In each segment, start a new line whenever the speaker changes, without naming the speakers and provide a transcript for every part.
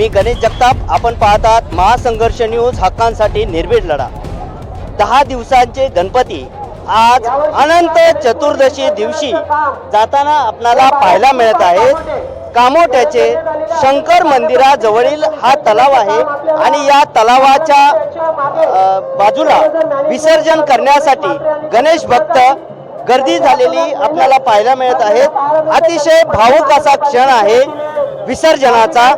मी गणेश जगताप. आपण पाहतात महासंघर्ष न्यूज हक्कांसाठी निर्भीड लढा. दहा दिवसांचे गणपती आज अनंत चतुर्दशी दिवशी जाताना आपणाला पाहायला मिळत आहेत. कामोट्याचे शंकर मंदिराजवळील हा तलाव आहे आणि या तलावाच्या बाजूला विसर्जन करण्यासाठी गणेश भक्त गर्दी झालेली आपल्याला पाहायला मिळत आहेत. अतिशय भावुक असा क्षण आहे. विसर्जनाचा.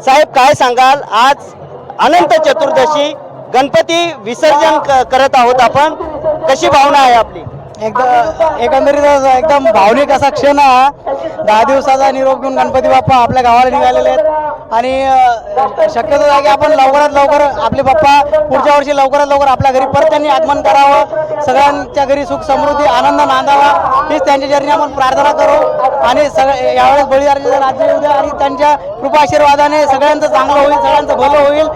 साहेब काय सांगाल? आज अनंत चतुर्दशी गणपती विसर्जन क- करत आहोत आपण. कशी भावना आहे आपली?
एकदम एकंदरीत एकदम भावनिक असा क्षण हा. दहा दिवसाचा निरोप घेऊन गणपती बाप्पा आपल्या गावाला निघालेले आहेत. आणि शक्यतो आहे की आपण लवकरात लवकर आपले बाप्पा पुढच्या वर्षी लवकरात लवकर आपल्या घरी परत त्यांनी आगमन करावं. सगळ्यांच्या घरी सुख समृद्धी आनंद नांदावा. हीच त्यांच्या चरणी आपण प्रार्थना करू. आणि सगळं यावेळेस बळीदाराचे राज्य येऊ द्या. आणि त्यांच्या कृपाशीर्वादाने सगळ्यांचं चांगलं होईल सगळ्यांचं भलं होईल.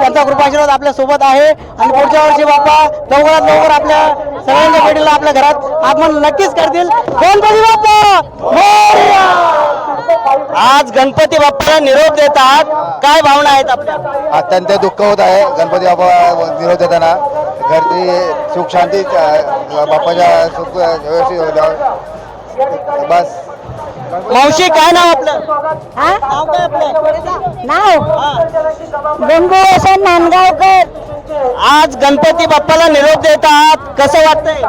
त्यांचा कृपाशीर्वाद आपल्यासोबत आहे. आणि पुढच्या वर्षी बाप्पा लवकरात लवकर आपल्या सगळ्यांच्या भेटीला आपल्या घरात. आगमन नक्कीच करतील. गणपती बाप्पा! मोरया!
आज गणपती बाप्पाला निरोप देतात. काय भावना आहेत आपल्या?
अत्यंत दुःख होत आहे गणपती बाप्पा निरोप देताना. घरची सुख शांती बाप्पाच्या सुख व्यवस्थित. बस.
मावशी काय नाव आपलं?
हा?
नाव काय आपलं?
नाव. गंगू वसन नांदगावकर.
आज गणपती बाप्पाला निरोप देतात. कसं वाटतंय?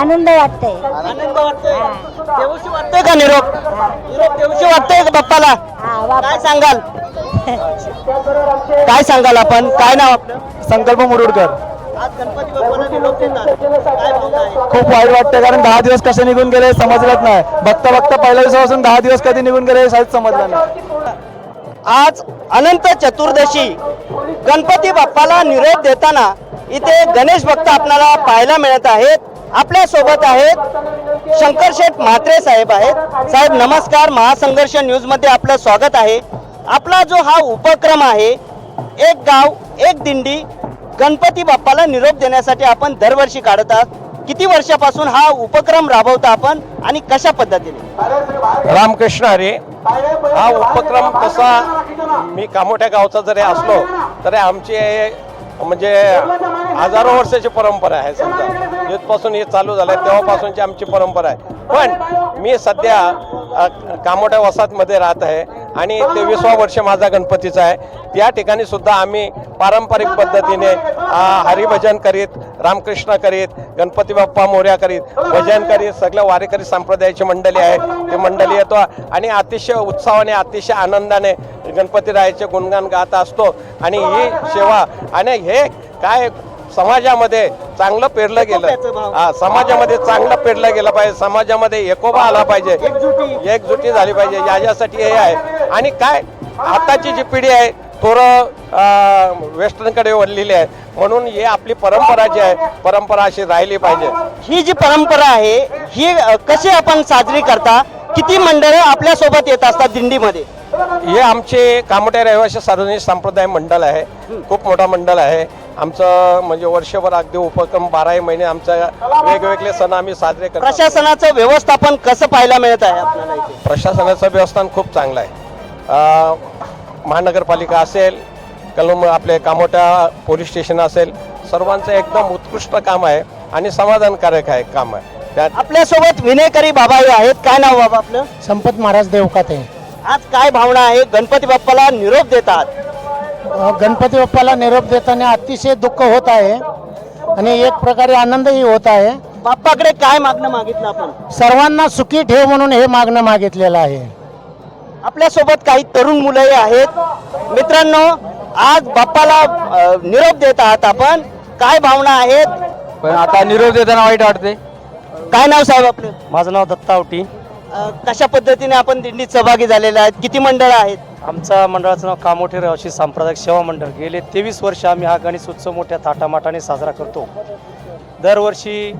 आनंद वाटतंय.
आनंद वाटतोय. देऊशी वाटतोय का निरोप? निरोप देऊशी वाटतोय का बाप्पाला?
हा
काय सांगाल? काय सांगाल आपण? काय नाव आपलं?
संकल्प मुरुडकर.
आज गणपती बाप्पाला निरोप देतात. काय भावना आहे?
खूप वाईट वाटतं कारण दहा दिवस कसे निघून गेले समजलंच नाही. बघता बघता पहिल्या दिवसापासून दहा दिवस कधी निघून गेले हे समजलं नाही.
आज अनंत चतुर्दशी. गणपती बाप्पाला निरोप देताना इथे गणेश भक्त आपल्याला पाहायला मिळत आहेत. आपल्यासोबत आहेत शंकर शेठ म्हात्रे साहेब आहेत. साहेब नमस्कार. महासंघर्ष न्यूजमध्ये आपलं स्वागत आहे. आपला जो हा उपक्रम आहे एक गाव एक दिंडी गणपती बाप्पाला निरोप देण्यासाठी आपण दरवर्षी काढत आहात. किती वर्षापासून हा उपक्रम राबवता आपण आणि कशा पद्धतीने?
रामकृष्ण हरी हा उपक्रम तसा मी कामोठ्या गावचा जरी असलो तरी आमची म्हणजे हजारो वर्षाची परंपरा आहे समजा. जिथपासून हे चालू झालं तेव्हापासूनची आमची परंपरा आहे. पण मी सध्या कामोठ्या वसाहतमध्ये राहत आहे आणि तेवीसवा वर्ष माझा गणपतीचा आहे. त्या ठिकाणी सुद्धा आम्ही पारंपरिक पद्धतीने हरिभजन करीत रामकृष्ण करीत गणपती बाप्पा मोर्या करीत भजन करीत सगळ्या वारेकरी संप्रदायाची मंडळी आहे. ती मंडळी येतो आणि अतिशय उत्साहाने अतिशय आनंदाने गणपतीरायाचे गुणगान गात असतो. आणि ही सेवा आणि हे काय समाजामध्ये चांगलं पेरलं. गेलं. हा समाजामध्ये चांगलं पेरलं गेलं पाहिजे. समाजामध्ये एकोबा आला पाहिजे.
एकजुटी.
झाली पाहिजे. याच्यासाठी हे आहे. आणि काय? आताची जी पिढी आहे थोडं वेस्टर्नकडे वळलेली आहे. म्हणून हे आपली परंपरा जी आहे परंपरा अशी राहिली पाहिजे.
ही जी परंपरा आहे ही कशी आपण साजरी करता? किती मंडळं आपल्यासोबत येत असतात दिंडीमध्ये?
हे आमचे कामोठ्या रहिवासी सार्वजनिक संप्रदाय मंडळ आहे. खूप मोठा मंडळ आहे. आमचं म्हणजे वर्षभर अगदी उपक्रम बाराही महिने आमचा वेगवेगळे सण आम्ही साजरे करतो
प्रशासनाचं व्यवस्थापन कसं पाहायला मिळत आहे आपल्याला इथे?
प्रशासनाचं व्यवस्थान खूप चांगलं आहे. अं, महानगरपालिका असेल कलम आपले कामोठा पोलीस स्टेशन असेल सर्वांचं एकदम उत्कृष्ट काम आहे आणि समाधानकारक आहे काम आहे. त्यात
आपल्यासोबत विनेकरी बाबाई आहेत. काय नाव बाबा आपलं?
संपत महाराज देवकाते.
आज काय भावना आहे? गणपती बाप्पाला निरोप देतात.
गणपती बाप्पाला निरोप देताना अतिशय दुःख होत आहे आणि एक प्रकारे आनंदही होत आहे.
बाप्पाकडे काय मागणं मागितलं आपण?
सर्वांना सुखी ठेव म्हणून हे मागणं मागितलेलं आहे.
आपल्यासोबत काही तरुण मुलंही आहेत. मित्रांनो आज बाप्पाला निरोप देत आहात आपण. काय भावना आहेत?
पण आता निरोप देताना वाईट वाटते
काय नाव साहेब आपलं?
माझं नाव दत्तावटी
अ, कशा पद्धतीने आपण दिंडीत सहभागी झालेले आहेत? किती मंडळ आहेत?
आमच्या मंडळाचं नाव कामोठे रहिवासी सांप्रदायिक सेवा मंडळ. गेले तेवीस वर्ष आम्ही हा गणेश उत्सव मोठ्या थाटामाटाने साजरा करतो. दरवर्षी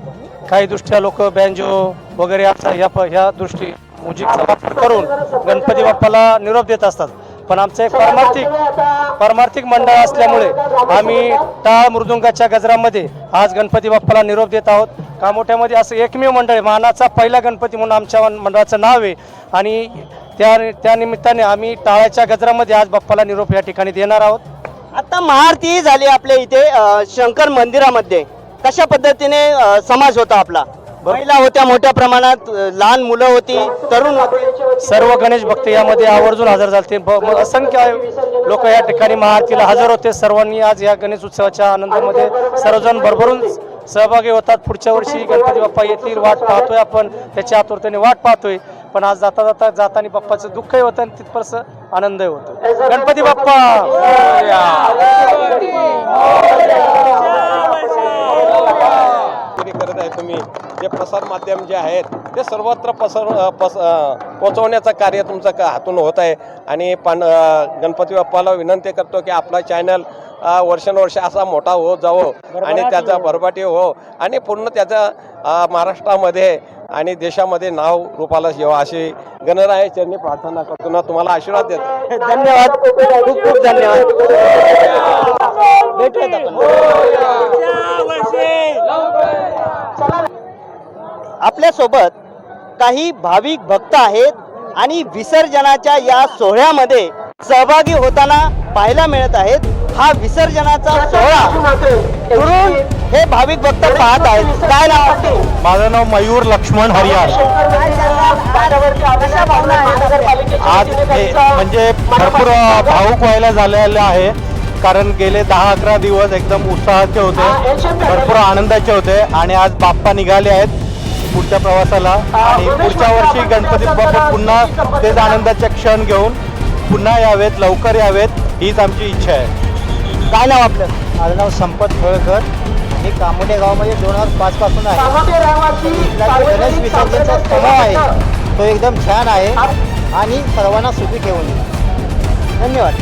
काही दृष्ट्या लोक बँजो वगैरे असा ह्या प ह्या दृष्टी म्युझिकचा वापर करून गणपती बाप्पाला निरोप देत असतात. पण आमचं एक परमार्थिक परमार्थिक मंडळ असल्यामुळे आम्ही टाळ मृदुंगाच्या गजरामध्ये आज गणपती बाप्पाला निरोप देत आहोत. कामोठ्यामध्ये असं एकमेव मंडळ आहे मानाचा पहिला गणपती म्हणून आमच्या मंडळाचं नाव आहे. आणि त्या त्या निमित्ताने आम्ही टाळाच्या गजरामध्ये आज बाप्पाला निरोप या ठिकाणी देणार आहोत.
आता महाआरती झाली आपल्या इथे अ, शंकर मंदिरामध्ये. कशा पद्धतीने अ, समाज होता आपला? महिला होत्या मोठ्या प्रमाणात अ, लहान मुलं होती तरुण होते.
सर्व गणेश भक्त यामध्ये आवर्जून हजर झाले असंख्य लोक या ठिकाणी महाआरतीला हजर होते. सर्वांनी आज या गणेश उत्सवाच्या आनंदामध्ये सर्वजण भरभरून सहभागी होतात. पुढच्या वर्षी गणपती बाप्पा येतील वाट पाहतोय आपण. त्याच्या आतुरतेने वाट पाहतोय. पण आज जाता जाता जाताना बाप्पाचं दुःखही होतं आणि तिथपर्स आनंदही होतो. गणपती बाप्पा
कामगिरी करत आहे तुम्ही जे प्रसार माध्यम जे आहेत ते सर्वत्र पसर पस पोचवण्याचं कार्य तुमचं का हातून होत आहे. आणि पण गणपती बाप्पाला विनंती करतो की आपला चॅनल वर्षानुवर्ष असा मोठा होत जावो आणि त्याचा भरभाटी हो आणि पूर्ण त्याचा महाराष्ट्रामध्ये आणि देशामध्ये नाव रूपाला येवं. अशी गणराय चरणी प्रार्थना करतो. ना तुम्हाला आशीर्वाद देतो.
धन्यवाद. खूप खूप धन्यवाद. भेटूयात आपण. आपल्यासोबत काही भाविक भक्त आहेत आणि विसर्जनाच्या या सोहळ्यामध्ये सहभागी होताना पाहायला मिळत आहेत. हा विसर्जनाचा सोहळा हे भाविक भक्त पाहत आहेत? काय नाव?
माझं नाव मयूर लक्ष्मण हरियार. आज म्हणजे भरपूर भाऊक व्हायला झालेलं आहे. कारण गेले दहा अकरा दिवस एकदम उत्साहाचे होते भरपूर आनंदाचे होते आणि आज बाप्पा निघाले आहेत. पुढच्या प्रवासाला आणि पुढच्या वर्षी गणपती बाप्पा पुन्हा तेच आनंदाचे क्षण घेऊन पुन्हा यावेत लवकर यावेत हीच आमची इच्छा आहे.
काय नाव आपलं?
माझं नाव संपत होळकर हे कामोठे गावामध्ये दोन हजार पाच पासून आहे. गणेश विसर्जनचा स्वभाव आहे तो एकदम छान आहे आणि सर्वांना सुखी ठेवून
धन्यवाद.